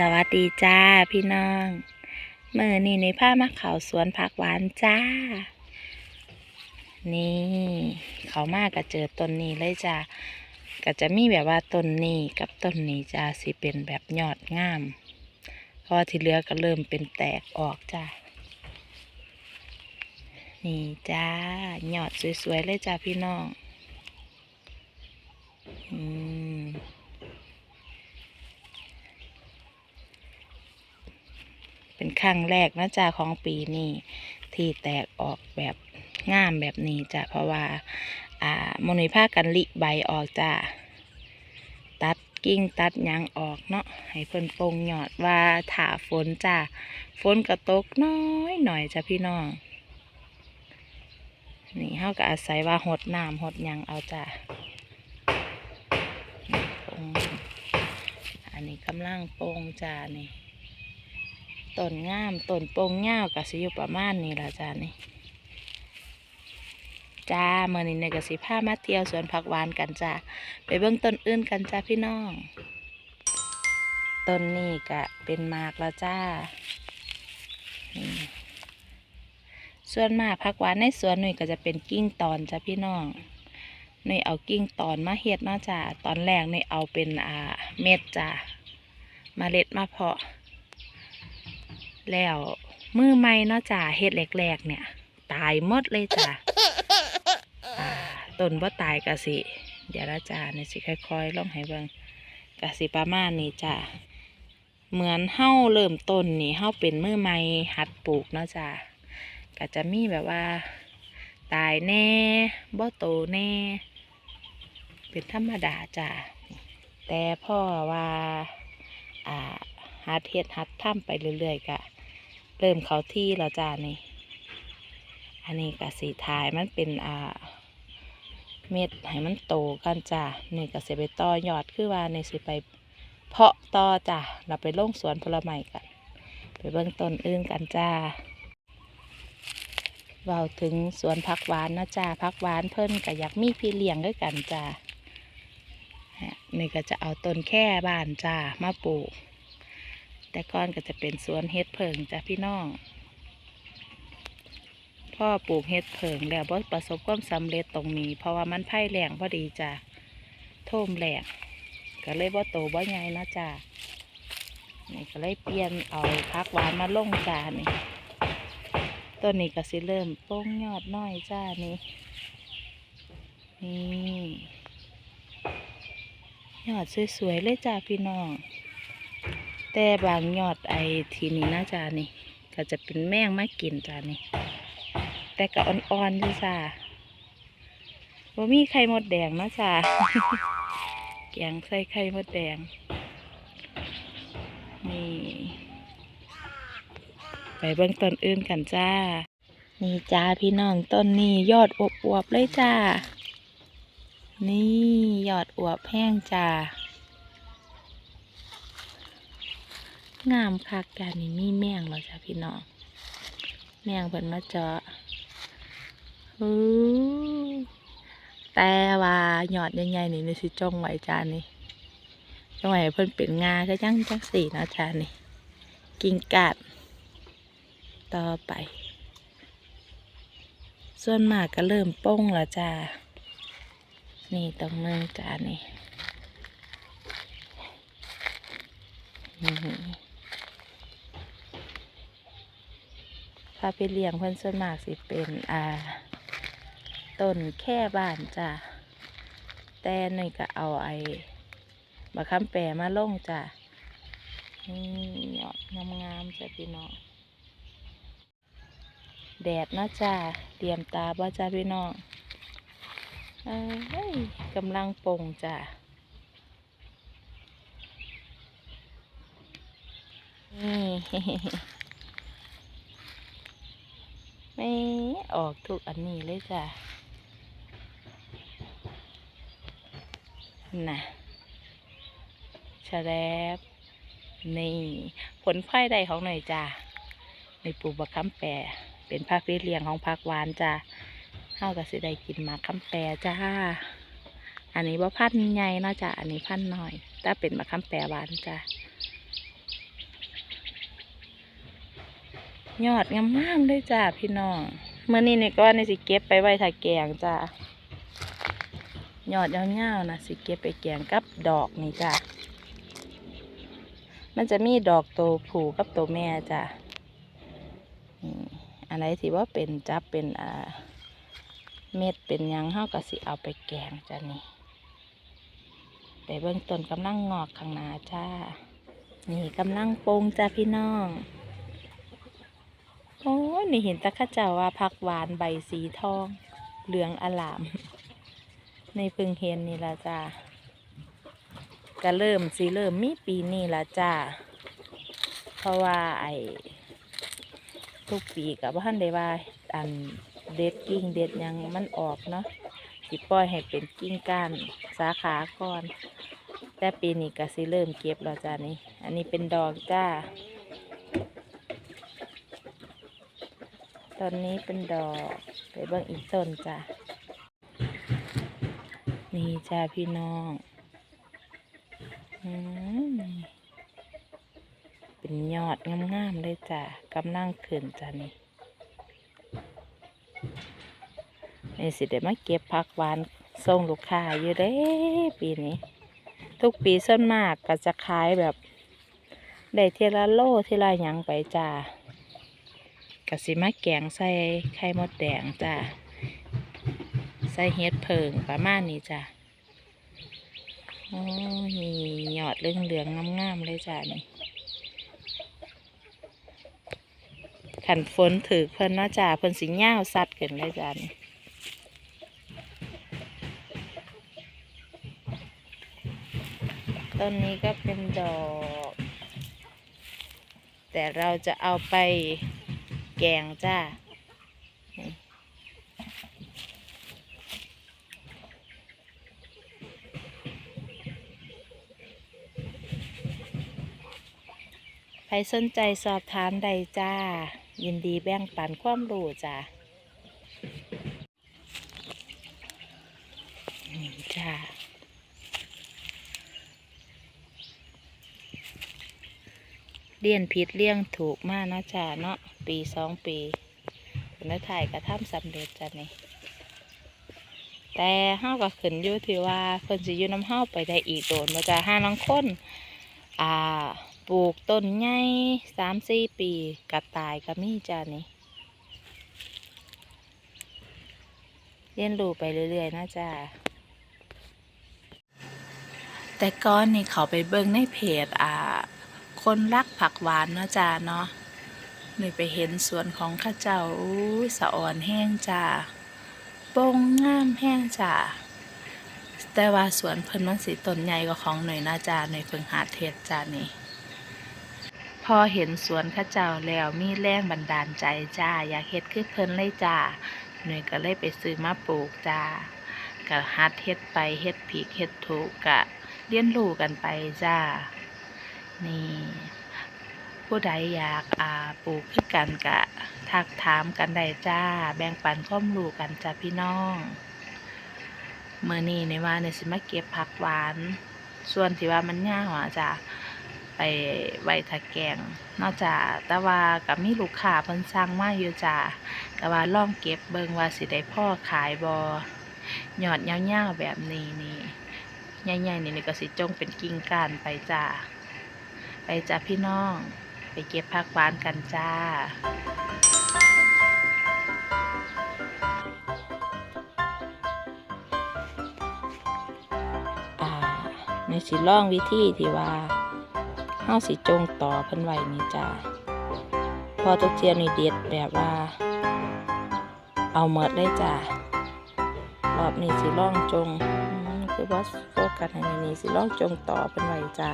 สวัสดีจ้าพี่น้องเมื่อนี่ในผ้ามาเขาสวนผักหวานจ้า นี่ เขามากก็เจอต้นนี้เลยจ้าก็จะมีแบบว่าต้นนี้กับต้นนี้จ้าสิเป็นแบบยอดงามเพราะที่เหลือก็เริ่มเป็นแตกออกจ้านี่จ้ายอดสวยๆเลยจ้าพี่น้องอืม เป็นครั้งแรกนะจ๊ะของปีนี้ที่แตกออกแบบงามแบบนี้จ้ะเพราะว่า อ่ามนุยผ้ากันลิใบออกจ้ะตัดกิ่งตัดยางออกเนาะให้เพิ่นปร่งยอดว่าถ่าฝนจ้ะฝนกระตกน้อยหน่อยจ้ะพี่น้อง นี่เฮาก็อาศัยว่าหดน้ำหดยังเอาจ้ะอันนี้กำลังโป่งจ้านี่ ต้นงามต้นโปงเงากับสิอยู่ประมาณนี้ละจ้านี่จ้าเมื่อนี้ในกสิพามาเที่ยวสวนผักหวานกันจ้าไปเบิ่งต้นอื่นกันจ้าพี่น้องต้นนี้ก็เป็นมากแล้วจ้าส่วนมากผักหวานในสวนหน่ยก็จะเป็นกิ่งตอนจ้าพี่น้องหน่ยเอากิ่งตอนมาเฮ็ดเนาะจ้าตอนแรกหน่ยเอาเป็นอ่าเม็ดจ้าเมล็ดมาเพาะ แล้วมือใหม่เนาะจ้าเฮ็ดแรกๆเนี่ย ตายหมดเลยจ้าต้นว่าตายกะสิ เดี๋ยวละจ้าเนี่ยสิค่อยๆลองให้เบิ่งกะสิประมาณนี้จ้าเหมือนเฮ้าเริ่มต้นนี่เฮ้าเป็นมือใหม่หัดปลูกเนาะจ้าก็จะมีแบบว่า ตายแน่บ่โตแน่ เป็นธรรมดาจ้าแต่พ่อว่า อ่าหัดเฮ็ดหัดทำไปเรื่อยๆกะ เริ่มเขาที่แล้วจ้านี่ อันนี้กะสีทายมันเป็นอ่าเม็ดให้มันโตกันจ้านี่ก็สิไปต่อยอดคือว่าในสิไป เพาะต่อจ้าเราไปลงสวนผลไม้กัน ไปเบิ่งต้นอื่นกันจ้าเว้าถึงสวนผักหวานนะจ้าผักหวานเพิ่นก็อยากมีพี่เลี้ยงด้วยกันจ้านี่ก็จะเอาต้นแค่บ้านจ้ามาปลูก แต่ก่อนก็จะเป็นสวนเฮ็ดเพิงจ้ะพี่น้อง พ่อปลูกเฮ็ดเพิงแล้วบ่ประสบความสำเร็จตรงนี้ เพราะว่ามันไผ่แรงพอดีจ้ะท่มแรงก็เลยบ่โตบ่ใหญ่นะจ้ะนี่ก็เลยเปลี่ยนเอาพักหวานมาลงจ้านี่ต้นนี้ก็สิเริ่มโป้งยอดน้อยจ้านี่นี่ยอดสวยๆเลยจ้าพี่น้อง แต่บางยอดไอทีนี้นะจ๊ะนี่ ก็จะเป็นแมงมากินจ้ะนี่ แต่ก็อ่อนๆอยู่จ้ะว่ามีไข่มดแดงนะจ๊ะแกงใส่ไข่มดแดง นี่ ไปเบิ่งต้นอื่นกันจ้า นี่จ้าพี่น้องต้นนี้ยอดอวบๆเลยจ้า นี่ยอดอวบแห้งจ้า งามคักการนี่มีแมงแล้วจ้ะพี่น้องแมงเพิ่นมาเจาะแต่ว่าหยอดใหญ่ๆนี่นี่สิจ้องไว้จานนี่จ้องไว้เพิ่นเป็นงาก็จังจังสีนะจานนี่กิ่งกาดต่อไป ส่วนมากก็เริ่มโป้งแล้วจ้า นี่ตรงนึงจานนี่อือหือ ถ้าไปเลี้ยงเพิ่นส่วนมากสิเป็นอ่าต้นแค่บ้านจ้ะแต่หนึ่งก็เอาไอ้มะขามแปรมาลงจ้ะนี่ยอดงามๆจ้ะพี่น้องแดดนะจ้ะเตรียมตาบ่จ้ะพี่น้องเอ้ยกำลังปงจ้ะนี่ ไม่ออกทุกอันนี้เลยจ้ะน่ะชะแลบนี่ผลพลอยใดของหน่อยจ้ะในปลูกบักคำแปรเป็นภาคเลี้ยงของภาคหวานจ้ะเฮาก็สิได้กินมากคำแปรจ้า อันนี้ว่าพันใหญ่นาะจ้ะอันนี้พันธุ์น้อย ถ้าเป็นมะขามแปรหวานจ้ะ ยอดงามๆเลยจ้าพี่น้องเมื่อนี้นี่ก็นี่สิเก็บไปไว้ถ้าแกงจ้ายอดยาวๆนะสิเก็บไปแกงกับดอกนี่จ้ามันจะมีดอกโตผูกับโตแม่จ้าอันไหนที่ว่าเป็นจับเป็นอ่าเม็ดเป็นยังเฮาก็สิเอาไปแกงจ้านี่แต่เบื้องต้นกำลังงอกข้างหน้าจ้า นี่กำลังปงจ้าพี่น้อง โอ้นี่เห็นตะข้าเจ้าว่าผักหวานใบสีทอง เหลืองอลาม ในพึ่งเห็นนี่ละจ้าก็เริ่มสิเริ่มมีปีนี้ละจ้าเพราะว่าไอ้ทุกปีกับว่าท่านได้ว่าอันเด็ดกิ่งเด็ดยังมันออกเนาะสิปล่อยให้เป็นกิ่งก้านสาขาก่อน แต่ปีนี้ก็สิเริ่มเก็บแล้วจ้านี่ อันนี้เป็นดอกจ้า ตอนนี้เป็นดอก ไปเบิ่งอีกต้นจ้ะ นี่จ้าพี่น้องอืมเป็นยอดงามๆเลยจ้ะกำลังขึ้นจ้ะนี่นี่สิเดี๋ยวมาเก็บผักหวานส่งลูกค้าอยู่เด้ปีนี้ ทุกปีส่วนมากก็จะขายแบบ ได้เทละโลเทละหยังไปจ้า กสิมาแกงใส่ไข่มดแดงจ้ะใส่เฮ็ดเพิงประมาณนี้จ้ะโอ้มีหยอดเรื่องเหลืองๆงามๆเลยจ้ะนี่ขันฝนถือเพิ่นนาะจ้ะเพิ่นสิย่าสัดกันเลยจ้ะนี่ต้นนี้ก็เป็นดอก แต่เราจะเอาไป แกงจ้าใครสนใจสอบถามใดจ้า ยินดีแบ่งปันความรู้จ้านี่จ้าเลี่ยนผิดเลี่ยงถูกมากนะจ้าเนาะ ปีสองปีผลถ่ายกระทำสำเร็จจ้ะนี่แต่เฮาก็ขึ้นอยู่ที่ว่าเพิ่นสิอยู่น้ำเฮาไปได้อีกโดนว่าจะห้านังคนอ่าปลูกต้นใหญ่สามสี่ปีกระตายก็มีจ้านี่เรียนรู้ไปเรื่อยๆนะจ้าแต่ก้อนนี่เขาไปเบิ่งในเพจอ่า คนรักผักหวานนะจ้าเนาะ นี่ไปเห็นสวนของข้าเจ้าอู้สะอ่อนแห้งจ้าปงงามแห้งจ้าแต่ว่าสวนเพิ่นมันสีต้นใหญ่กว่าของหน่อยนะจ้าในเพิ่งหาเทศจ้านี่พอเห็นสวนข้าเจ้าแล้วมีแรงบันดาลใจจ้า อยากเฮ็ดคือเพิ่นเลยจ้าหน่อยก็เลยไปซื้อมาปลูกจ้าก็หัดเฮ็ดไปเฮ็ดผิดเฮ็ดถูกกะเรียนรู้กันไปจ้า นี่ ผู้ใดอยากอ่าปลูกคือกันกะทักถามกันได้จ้า แบ่งปันข้อมูลกันจ้าพี่น้องเมื่อนี้ในว่าในสิมาเก็บผักหวาน ส่วนที่ว่ามันย่าหัวจ้าไปไว้ทะแกงนอกจากแต่ว่ากับมีลูกค้าเพิ่นสั่งมาอยู่จ้าก็ว่าล่องเก็บเบิ่งว่าสิได้พ่อขายบอหยอดยาวๆแบบนี้นี่ใหญ่ๆนี่นี่ก็สิจงเป็นกิ่งก้านไปจ้าไปจ้าพี่น้อง ไปเก็บผักหวานกันจ้าในสิล่องวิธีที่ว่าเฮาสิจงต่อเพิ่นไว้นี่จ้าพอตุกเทียนนี่เด็ดแบบว่า เอาเมดเลยจ้ารอบนี้สิล่องจงคือบอสโฟกัสให้นี่สิล่องจงต่อเพิ่นไว้จ้า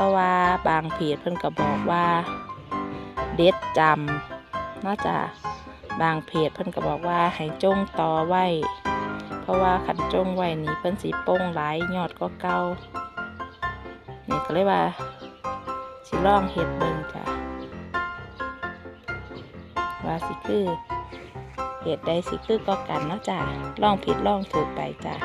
เพราะว่าบางเพจเพิ่นก็บอกว่าเด็ดจำนอกจากบางเพจเพิ่นก็บอกว่าให้จงต่อไว้ เพราะว่าขันจงไว้นี่เพิ่นสีโป้งหลายยอดก็เก่านี่ก็เลยว่าสิลองเห็ดเบิ่งจ้ะว่าสิคือเห็ดใดสิคือก็กันเนาะจ้ะลองผิดลองถูกไปจ้ะ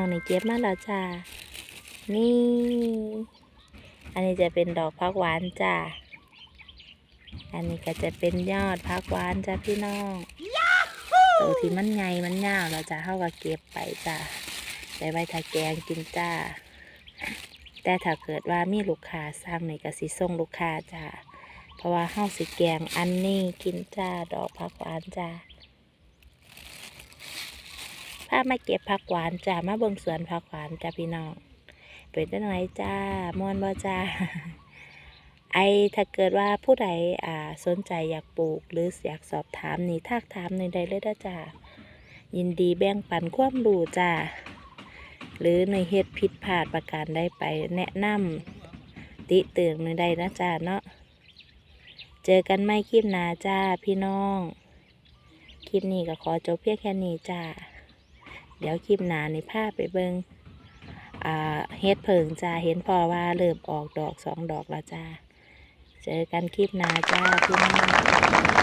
พี่น้องนี่เก็บมาแล้วจ้า นี่ อันนี้จะเป็นดอกพักหวานจ้า อันนี้ก็จะเป็นยอดพักหวานจ้าพี่น้องตัวที่มันไงมันยาวแล้วจ้าเข้าก็เก็บไปจ้าได้ไว้ถ้าแกงกินจ้า แต่ถ้าเกิดว่ามีลูกค้าสั่งนี่ก็สิส่งลูกค้าจ้า เพราะว่าเฮาสิแกงอันนี้กินจ้า ดอกผักหวานจ้า พามาเก็บผักหวานจ้ามาเบิ่งสวนผักหวานจ้าพี่น้องเป็นจังไงจ้ามวนบ่จ้าไอถ้าเกิดว่าผู้ใดอ่าสนใจอยากปลูก หรืออยากสอบถามนี่ทักถามในใดเลยนะจ้ายินดีแบ่งปันความรู้จ้าหรือในเฮ็ดผิดพลาดประการได้ไปแนะนำติเตือนในใดนะจ้าเนาะเจอกันไม่คลิปหนาจ้าพี่น้อง คลิปนี้ก็ขอจบเพียงแค่นี้จ้า เดี๋ยวคลิปหนาในภาพไปเบิงอ่าเฮ็ดเพิงจ้าเห็นพอว่าเริ่มออกดอกสองดอกแล้วจ้า เจอกันคลิปหนาจ้าพี่น้อง